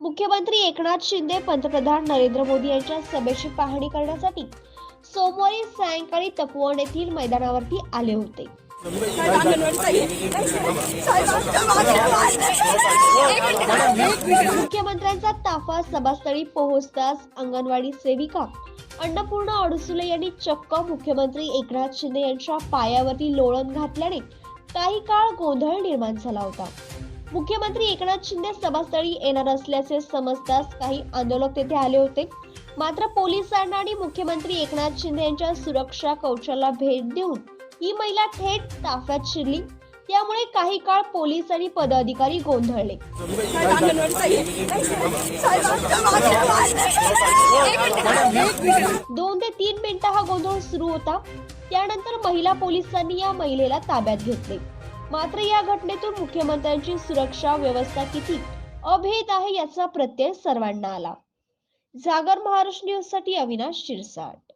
मुख्यमंत्री एकनाथ शिंदे पंतप्रधान नरेंद्र मोदी यांच्या सभेची पाहणी करण्यासाठी सोमवारी सायंकाळी तपोवन येथील मैदानावरती आले होते. मुख्यमंत्र्यांचा ताफा सभास्थळी पोहोचताच अंगणवाडी सेविका अन्नपूर्णा अडुसुले यांनी चक्क मुख्यमंत्री एकनाथ शिंदे यांच्या पायावरती लोळण घातल्याने काही काळ गोंधळ निर्माण झाला होता. मुख्यमंत्री एकनाथ शिंदे सभास्थळी येणार असल्याचे समजताच काही आंदोलक तेथे आले होते. मात्र पोलिसांना आणि मुख्यमंत्री एकनाथ शिंदे यांच्या सुरक्षा कवचाला भेट देऊन ही महिला थेट ताफ्यात शिरली. त्यामुळे काही काळ पोलीस आणि पदाधिकारी गोंधळले. दोन ते तीन मिनिटं हा गोंधळ सुरू होता. त्यानंतर महिला पोलिसांनी या महिलेला ताब्यात घेतले. मात्र या घटनेतून मुख्यमंत्र्यांची सुरक्षा व्यवस्था किती अभेद आहे याचा प्रत्यय सर्वांना आला. जागर महाराष्ट्र न्यूजसाठी अविनाश शिरसाट.